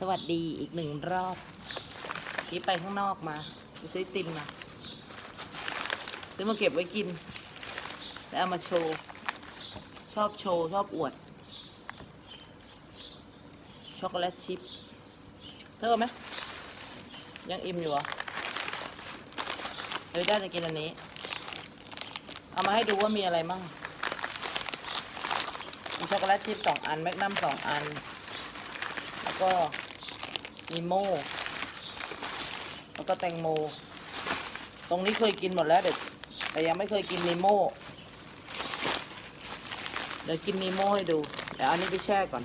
สวัสดีอีกหนึ่งรอบที่ไปข้างนอกมาไปซื้อติมมาซื้อมาเก็บไว้กิน แล้วเอามาโชว์ ชอบโชว์ ชอบอวด ช็อกโกแลตชิพเท่าไหมยังอิ่มอยู่เหรอเฮ้ยได้จะกินอันนี้ เอามาให้ดูว่ามีอะไรมั่งมีช็อกโกแลตชิพสองอัน แมกนัมสองอัน แล้วก็ มีโม่แล้วก็แตงโม ตรงนี้เคยกินหมดแล้วเด็กแต่ยังไม่เคยกินนีโม่เดี๋ยวกินนีโม่ให้ดูเดี๋ยวเอาอันนี้ไปแช่ก่อน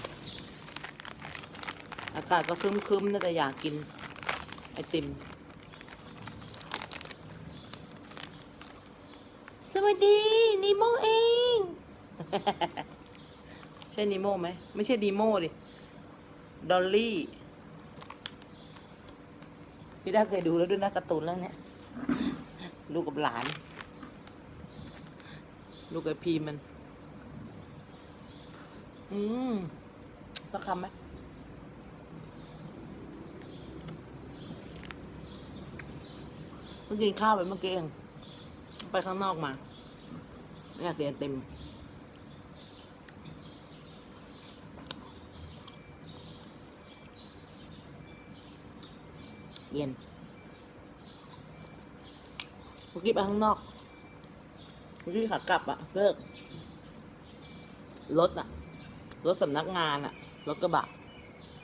อากาศก็คึ้มๆน่าจะอยากกินไอติม สวัสดีนีโมเอง ใช่นีโมไหม ไม่ใช่ดีโมดิ ดอลลี่ พี่ด้าเคยดูแล้วด้วยนะการ์ตูนเรื่องนี้ลูกกับหลาน ลูกกับพีมัน อืมสักคำไหมเพิ่งกินข้าวไปเมื่อกี้เองไปข้างนอกมาไม่อยากกินไอติม เย็นเมื่อกี้ไปข้างนอกเมื่อกี้ขากลับอะเลิกรถอะรถสำนักงานอะรถกระบะ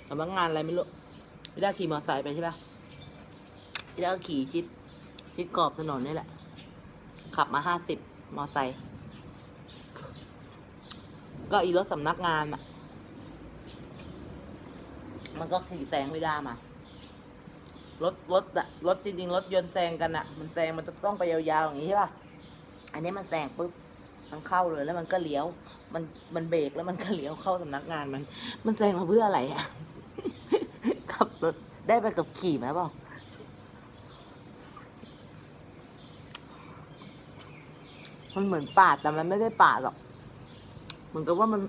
สำนักงานอะไรไม่รู้พี่ด้าขี่มอเตอร์ไซค์ไปใช่ปะพี่ด้าขี่ชิด ชิดขอบถนนนี่แหละ ขับมาห้าสิบมอเตอร์ไซค์ก็อีรถสำนักงานอะมันก็ขี่แซงพี่ด้ามา รถรถอะรถจริงๆรถยนต์แซงกันอะมันแซงมันจะต้องไปยาวๆอย่างนี้ใช่ป่ะอันนี้มันแซงปุ๊บมันเข้าเลยแล้วมันก็เลี้ยว มันมันเบรกแล้วมันก็เลี้ยวเข้าสำนักงานมัน มันแซงมาเพื่ออะไรอะขับรถได้ไปกับขี่ไหมเปล่ามันเหมือนปาดแต่มันไม่ได้ปาดหรอกเหมือนกับว่ามัน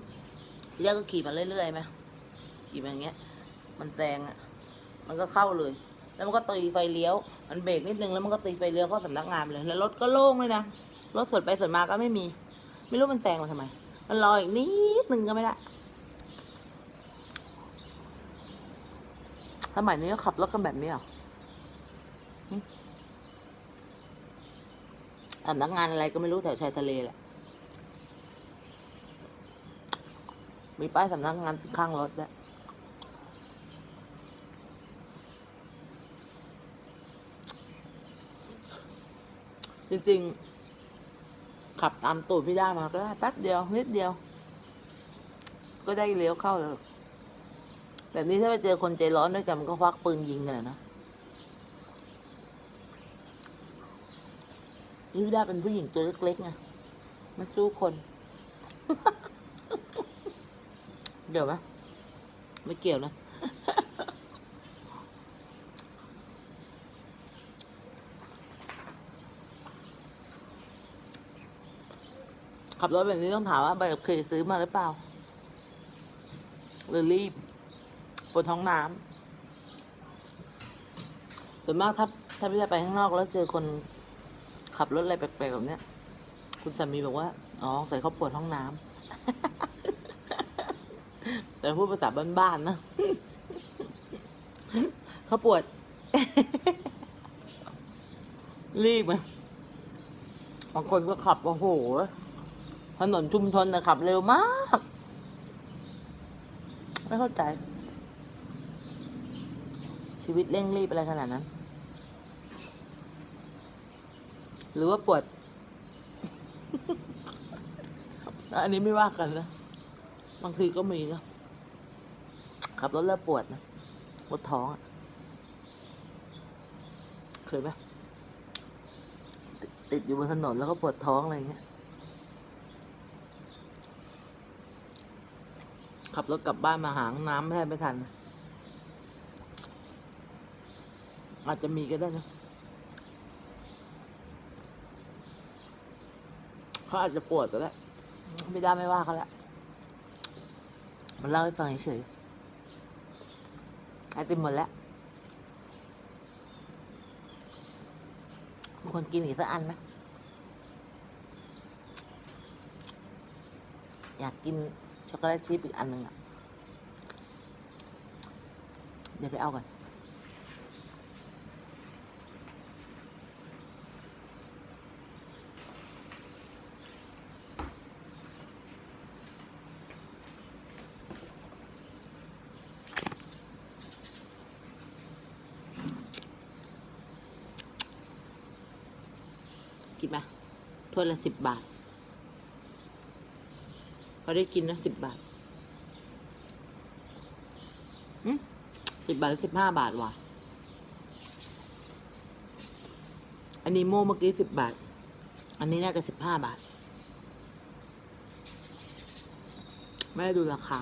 เรียกก็ขี่มาเรื่อยๆไหมขี่มาอย่างเงี้ย มันแซงอะมันก็เข้าเลย แล้วมันก็ตีไฟเลี้ยว มันเบรกนิดนึงแล้วมันก็ตีไฟเลี้ยวเข้าสำนักงานไปเลย แล้วรถก็โล่งเลยนะ รถสวนไปสวนมาก็ไม่มี ไม่รู้มันแซงมาทำไม มันรออีกนิดนึงก็ไม่ได้ สมัยนี้ก็ขับรถกันแบบนี้เหรอสำนักงานอะไรก็ไม่รู้แถวชายทะเลแหละ มีป้ายสำนักงานข้างรถด้ว จริง ๆ ขับตามตูดพี่ได้มาก็ได้แป๊บเดียวนิดเดียว ก็ได้เลี้ยวเข้าแล้วแบบนี้ถ้าไปเจอคนใจร้อนด้วยกันมันก็ควักปืนยิงกันอะนะนี่พี่ด้เป็นผู้หญิงตัวเล็กๆไงม่สู้คน เดี๋ยวไหมไม่เกี่ยวนะ ขับรถแบบนี้ต้องถามว่าใบขับขี่ซื้อมาหรือเปล่า หรือรีบปวดท้องน้ำส่วนมากถ้าถ้าพี่จะไปข้างนอกแล้วเจอคนขับรถอะไรแปลกๆแบบเนี้ย คุณสามีบอกว่า อ๋อ ใส่เขาปวดท้องน้ำ แต่พูดภาษาบ้านๆนะ เขาปวด รีบไหมบางคนก็ขับโอ้โห ถนนชุมชนนะขับเร็วมาก ไม่เข้าใจ ชีวิตเร่งรีบอะไรขนาดนั้น หรือว่าปวด อันนี้ไม่ว่ากันนะ บางทีก็มีนะขับรถแล้วปวดนะปวดท้องอะเคยไหมติดติดอยู่บนถนนแล้วก็ปวดท้องอะไรอย่างเงี้ย ขับรถกลับบ้านมาหางน้ำแทบไม่ทัน อาจจะมีก็ได้นะเขาอาจจะปวดก็ได้ไม่ได้ไม่ว่าเขาละมันเล่าให้ฟังเฉยๆไอติมหมดแล้วมีคนกินอีกสักอันไหมอยากกิน ช็อกโกแลตชีสอีกอันหนึ่งอะ เดี๋ยวไปเอาก่อนกินไหมถ้วยละสิบบาท พอได้กินนะสิบบาทสิบบาทหรือสิบห้าบาทว่ะ อันนี้โม่เมื่อกี้สิบบาท อันนี้น่าจะสิบห้าบาท ไม่ได้ดูราคา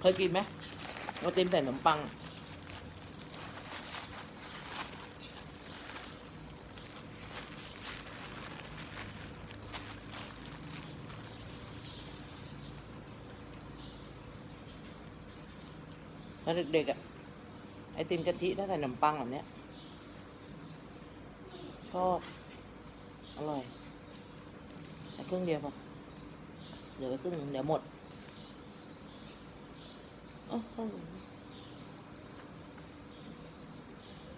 เคยกินไหมโรตีมใส่ขนมปัง อนเด็กๆอะไอติมกะทิถ้าใส่ขนมปังแบบเนี้ยชอบอร่อยแต่ครึ่งเดียวพอเหลือไว้ครึ่งหนึ่งเดี๋ยวหมดโอ้โห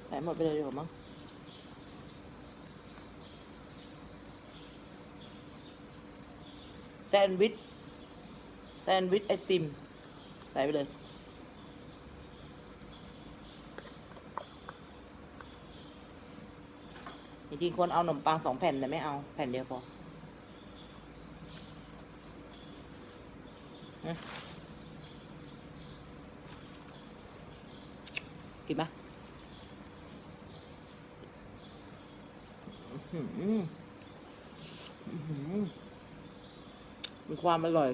ใส่หมดไปเลยดีกว่ามั้งแซนด์วิชแซนด์วิชไอติม ใส่ไปเลย จริงๆควรเอาขนมปังสองแผ่นแต่ไม่เอาแผ่นเดียวพอกินปะมีความอร่อย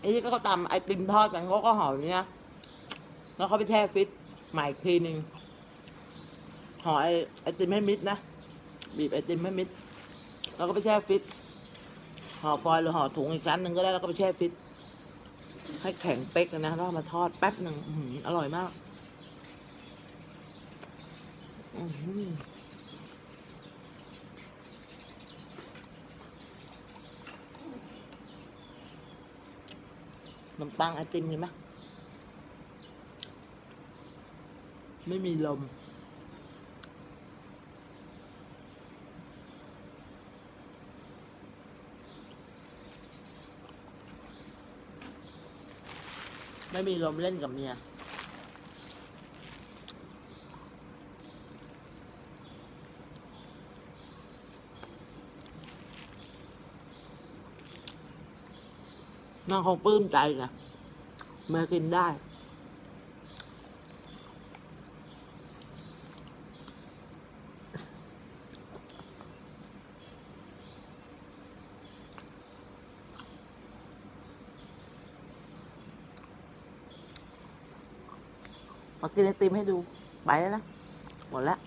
ไอ้ที่ก็ตำไอติมทอดกันเขาก็หอมอย่นี้นะแล้วเขาไปแช่ฟิต หม่อีกทีหนึ่งห่อไอไอติมให้มิดนะ บีบไอติมให้มิด แล้วก็ไปแช่ฟิตห่อฟอยล์หรือห่อถุงอีกชั้นหนึ่งก็ได้แล้วก็ไปแช่ฟิต ให้แข็งเป๊กนะแล้วมาทอดแป๊บหนึ่งอออร่อยมากขนมปังไอติมมีไหม ไม่มีลม ไม่มีลมเล่นกับเมียนางคงปลื้มใจไงเมื่อกินได้ มากินไอติมให้ดู ไปแล้วนะ หมดแล้ว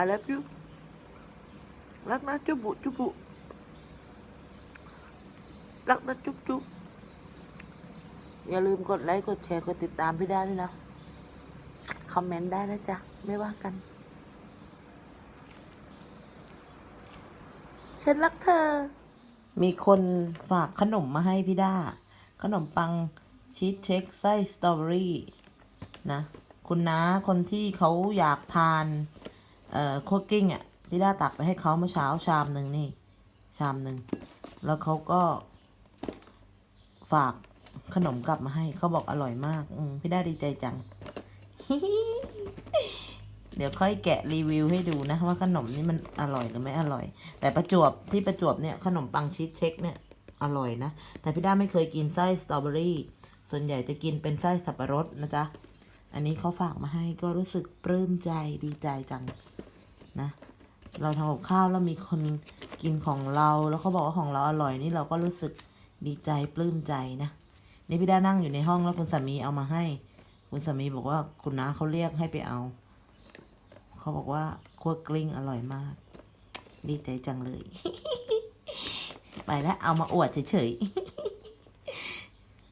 I love you รักนะจุบุจุบุรักนะจุ๊บจุ๊บ อย่าลืมกดไลค์ กดแชร์ กดติดตามพี่ได้ด้วยนะ คอมเมนต์ได้นะจ๊ะ ไม่ว่ากัน ฉันรักเธอ มีคนฝากขนมมาให้พี่ด้า ขนมปังชีสเช็คไส้สตรอเบอรี่นะ คุณน้าคนที่เขาอยากทาน เอ่อคั่วกิ้งอะ พี่ด้าตักไปให้เขาเมื่อเช้าชามหนึ่งนี่ ชามหนึ่ง แล้วเขาก็ฝาก ขนมกลับมาให้ เขาบอกอร่อยมาก อืมพี่ได้ดีใจจัง เดี๋ยวค่อยแกะรีวิวให้ดูนะ ว่าขนมนี่มันอร่อยหรือไม่อร่อย แต่ประจวบที่ประจวบเนี่ย ขนมปังชีสเช็คเนี่ยอร่อยนะ แต่พี่ด้าไม่เคยกินไส้สตรอเบอรี่ ส่วนใหญ่จะกินเป็นไส้สับปะรดนะจ๊ะ อันนี้เขาฝากมาให้ก็รู้สึกปลื้มใจดีใจจังนะ เราทำกับข้าวแล้วมีคนกินของเรา แล้วเขาบอกว่าของเราอร่อยนี่เราก็รู้สึกดีใจปลื้มใจนะ นี่พี่ด้านั่งอยู่ในห้องแล้วคุณสามีเอามาให้ คุณสามีบอกว่าคุณน้าเขาเรียกให้ไปเอา เขาบอกว่าคั่วกลิ้งอร่อยมาก ดีใจจังเลย ไปแล้วเอามาอวดเฉยๆ